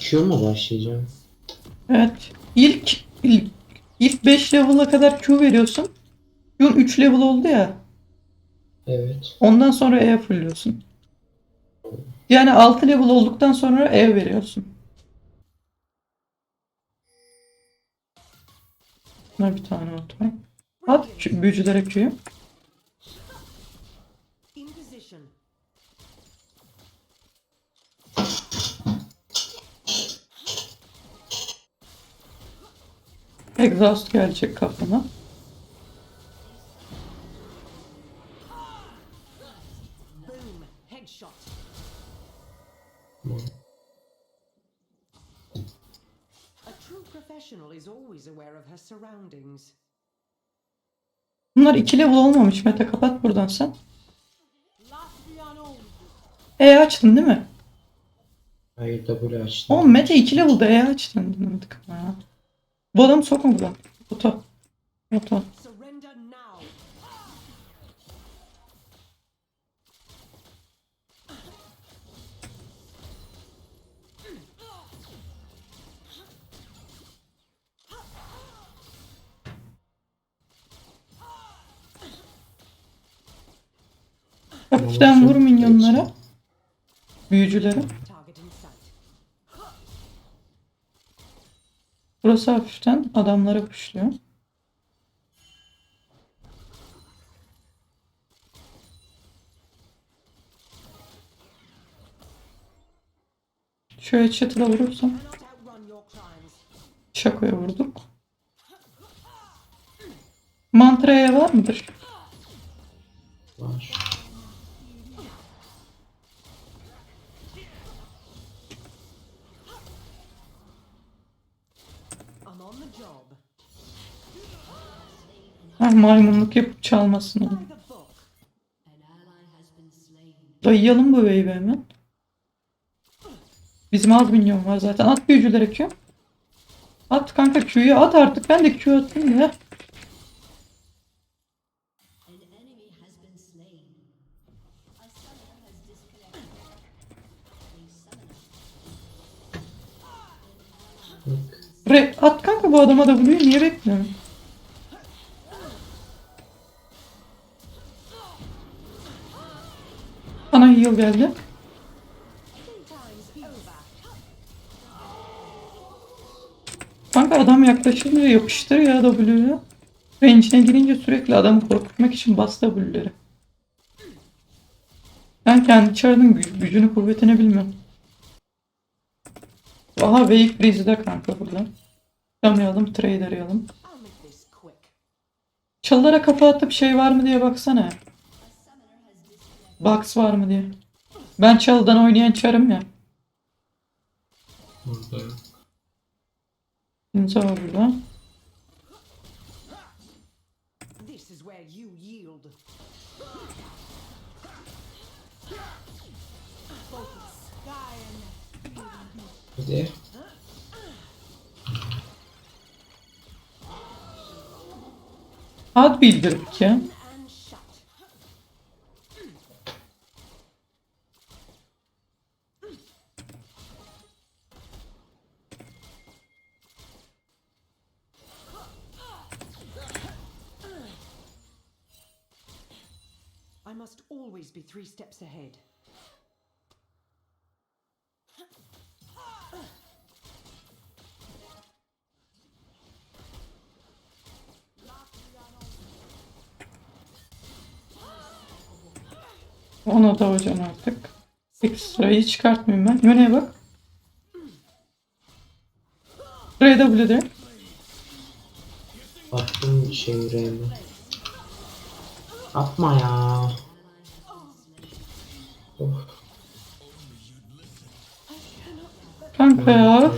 Q mu başlayacağım? Evet. İlk ilk, ilk 5 level'a kadar Q veriyorsun. Q'un 3 level oldu ya. Evet. Ondan sonra E fulluyorsun. Yani 6 level olduktan sonra E veriyorsun. Buna bir tane at var. At büyücülere Q'yu. Of her surroundings. Bunlar 2 level olmamış. Mete kapat buradan sen. E açtın değil mi? Hayır W açtım. Oğlum Mete 2 level'da E açtın. Dinlemedik ama ya. Bu adamı sokma buradan. Ota. Ota. Surrender now. Hafiften vur minyonlara. Büyücülere. Burası hafiften adamlara puşluyor. Şöyle çatıda vurursam şakoya vurduk. Mantraya var mıdır? Var. Ha, maymunluk yapıp çalmasın onu. Dayayalım bu wave'i hemen. Bizim az minyon var zaten. At büyücülere Q. At kanka Q'yu at artık. Ben de Q atayım ya. Re at kanka bu adama da vuruyor. Niye bekliyorsun? Heal geldi. Kanka adam yaklaşınca yapıştır ya W'yu. Range'ine girince sürekli adamı korkutmak için bas W'leri. Ben kendi çarının gü- gücünü kuvvetini bilmem. Aha Wake Breeze'de kanka burada. Yamayalım, trade arayalım. Çalılara kafa atıp şey var mı diye baksana. Box var mı diye. Ben çalıdan oynayan çarım ya. Burada. İmza var burada. This is where you yield. Hadi. Ad bildirdik ya. Must always be three steps ahead. Ona da hocam artık. Ekstrayı çıkartmayayım ben. Yöne'ye bak. Buraya W'de. Attım şey yüreğime. Atma ya. Kanka ya.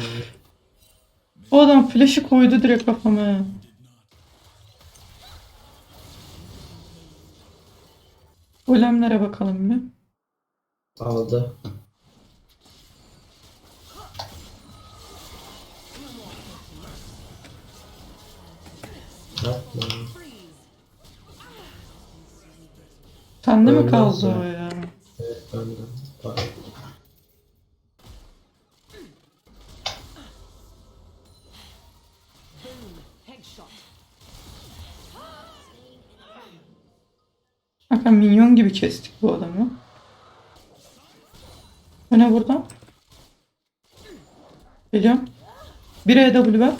O adam flash'ı koydu direkt kafama ya. Golemlere bakalım bir. Aldı. Yapma. Sende mi kaldı o ya? Gibi kestik bu adamı. Bu ne burada? Geliyorum. Bir EW ver.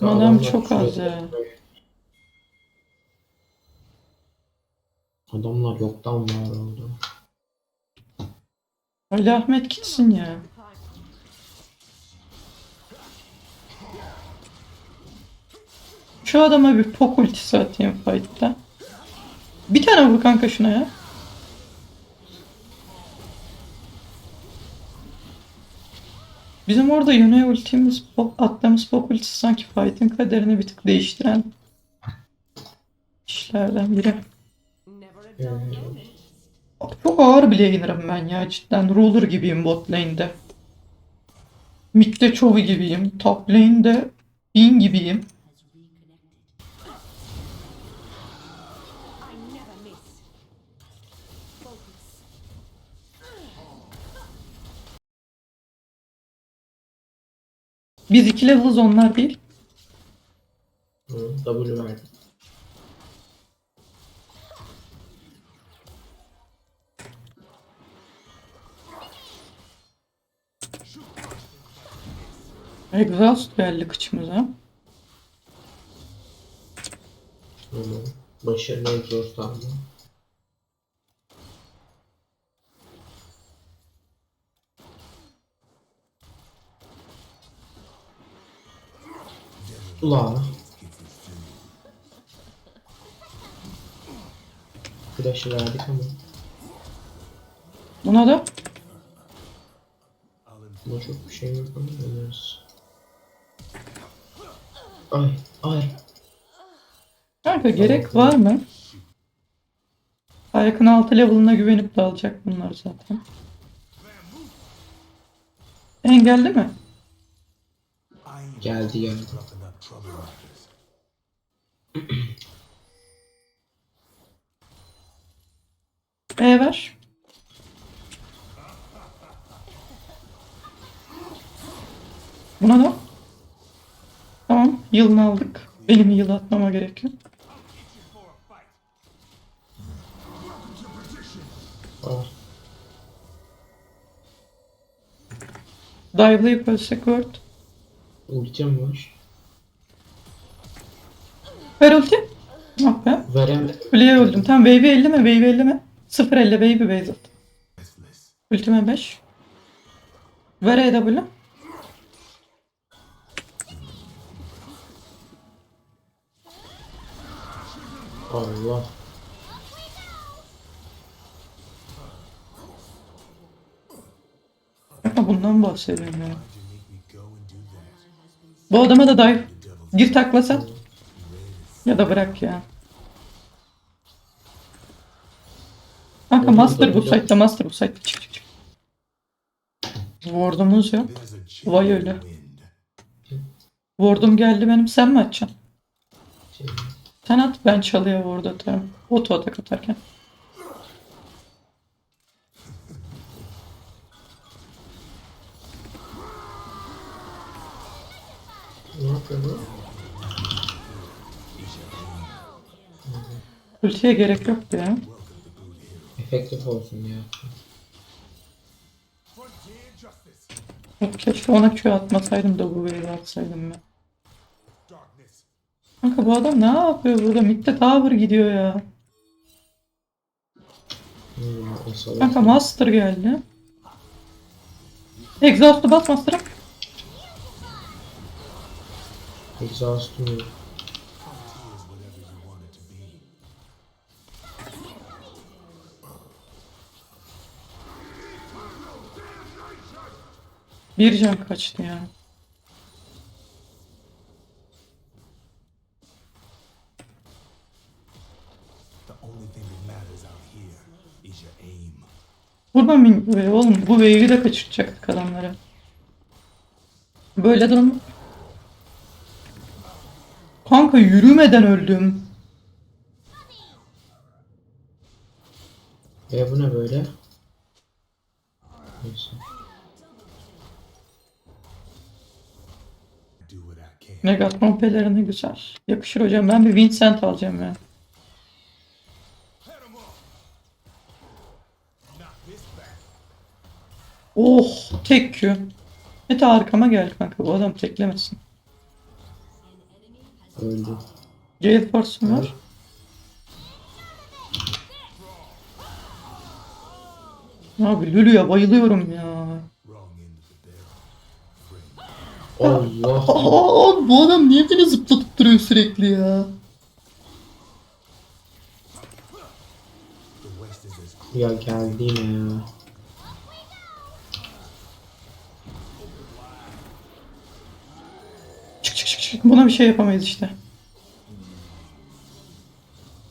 Kanka Adam çok az ya. Adamlar yoktan var oldu. Ali Ahmet gitsin ya. Şu adama bir pok ultisi atayım fight'ta. Bir tane vur kanka şuna ya. Bizim orada Yone ultimiz, pok- attığımız pok ultisi sanki fight'in kaderini bir tık değiştiren işlerden biri. Moment. Çok ağır bile yenirim ben ya cidden. Ruler gibiyim bot lane'de. Mid'de Chovy gibiyim. Top lane'de Bean gibiyim. Biz iki level'ız onlar değil. Hı, W verdim. Exhaust geldi kıçımıza. Başarılı egzoz aldı. Ula. Flash'ı verdik ama Buna da buna çok bir şey yok ama deneriz. Ay ay. kanka gerek var mı? Ayakın altı level'ına güvenip de alacak bunlar zaten. Engelli mi? Geldi geldi. E ver. Buna da. Tamam. Yılını aldık. Benim yıl atmama gerek yok. Ah. Dive'layıp ölsek word. Ultim var. Ver ulti. Ah be. Veremedim. Kuleye öldüm. Tamam wave 50 mi? Wave 50 mi? 0 50 baby base at. Ultime 5. Ver EW. Allah. Ama bundan bahsediyorum ya. Bu adama da dive. Gir taklasan. Ya da bırak ya. Kanka Oğlum, master bu da- site'de master bu site'de çık çık çık. Ward'umuz yok. Vay öyle. Ward'um geldi benim sen mi açacaksın? Şey, Sen at ben çalıya ward atarım. Auto atak atarken. ne yapıyor bu? Ultiye gerek yoktu ya. Efektif olsun ya. Yok, Keşke ona Q atmasaydım da bu wave'i atsaydım ben. Kanka bu adam ne yapıyor burada? Mid'de tower gidiyor ya. Hmm. Kanka master geldi. Exhaust'u bas master'a. Exhaust'um Bir can kaçtı ya. The only thing that matters out here is your aim. Vurma min wave oğlum. Bu wave'i de kaçıracaktık adamları. Böyle durum. Kanka yürümeden öldüm. E bu ne böyle? Megatron pelerini güzel. Yakışır hocam. Ben bir Vincent alacağım ya. Oh tek Q. Mete arkama gel kanka bu adam teklemesin. Öldü. Gale Force'um var. Abi Lulu'ya bayılıyorum ya. Allah. Aa, bu adam niye beni zıplatıp duruyor sürekli ya? Ya geldi yine ya. Çık çık çık çık. Buna bir şey yapamayız işte.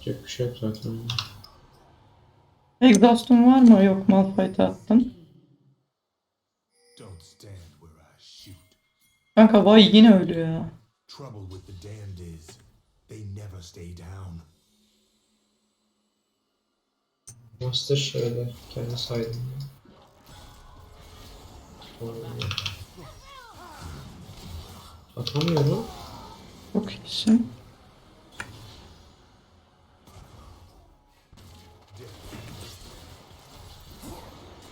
Çok bir şey yok zaten. Exhaust'un var mı? Yok Malphite'e attın. Kanka vay yine ölüyor ya. Trouble with the damned is they never stay down. Master şöyle kendi saydım. Atamıyorum. Çok iyisin.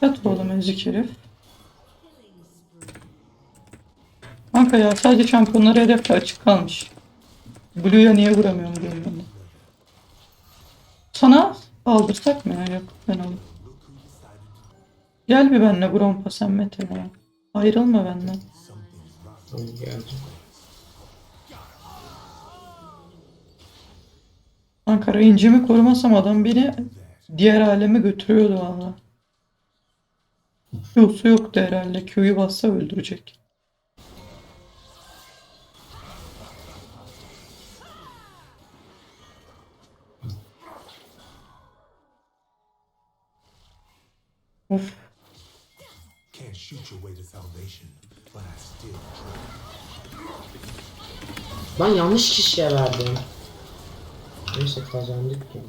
Yat oğlum ezik herif. Kanka ya sadece şampiyonları hedefte açık kalmış. Blue'ya niye vuramıyorum diyorum ben de. Sana aldırsak mı ya? Yok ben alayım. Gel bir benimle Grompa sen Mete ya. Ayrılma benden. Tamam geldim. Kanka range'imi korumasam adam beni diğer aleme götürüyordu valla. Q'su yoktu herhalde. Q'yu bassa öldürecek. Of. Can't shoot your way to salvation, but I still try. Ben yanlış kişiye verdim. Neyse kazandık ya.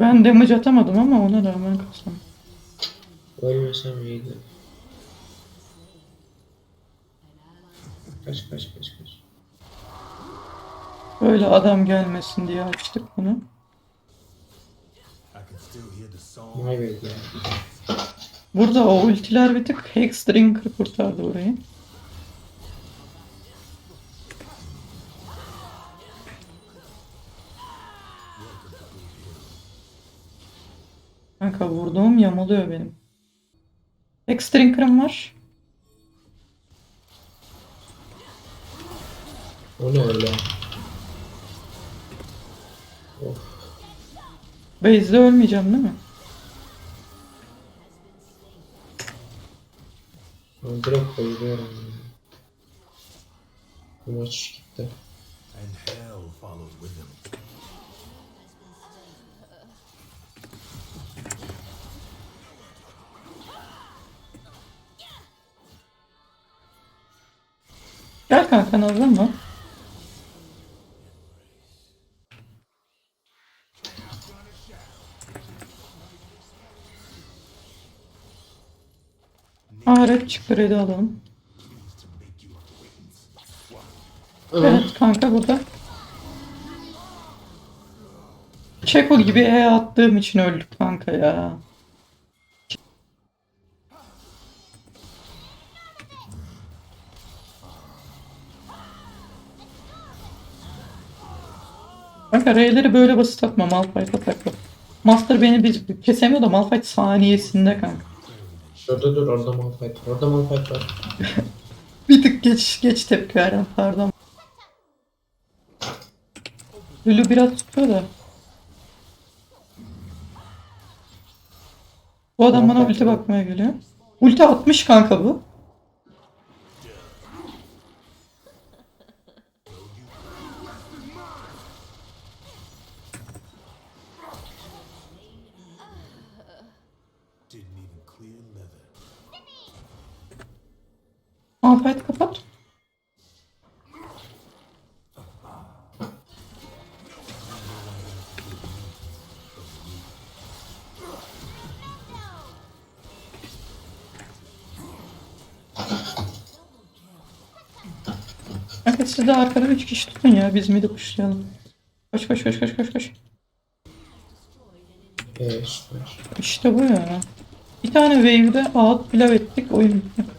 Ben damage atamadım ama ona rağmen kazandım. Ölmesem iyiydi. Kaç kaç kaç kaç. Böyle adam gelmesin diye açtık bunu. I can still hear the song. Burada o ultiler bir tık Hexdrinker kurtardı orayı. Kanka vurduğum yamalıyor benim. Hexdrinker'ım var. O ne öyle? Of. Base'de ölmeyeceğim değil mi? Ben direkt bayılıyorum. Bu maç gitti. And hell followed with him. Gel kanka hazır mı? Red çıktı red'i alalım. Evet kanka burada. Çeko gibi E attığım için öldük kanka ya. Kanka R'leri böyle basit atma Malphite atakla. Master beni bir kesemiyor da Malphite saniyesinde kanka. Şurada dur orada Malphite. Orada Malphite var. Bir tık geç geç tepki verdim pardon. Lulu biraz tutuyor da. Bu adam bana ulti bakmaya geliyor. Ulti atmış kanka bu. Malphite kapat. Kanka siz de arkadan 3 kişi tutun ya biz midi pushlayalım. Koş koş koş koş koş koş. Ee, işte. İşte bu ya. Bir tane wave'de out pilav ettik oyun bitti.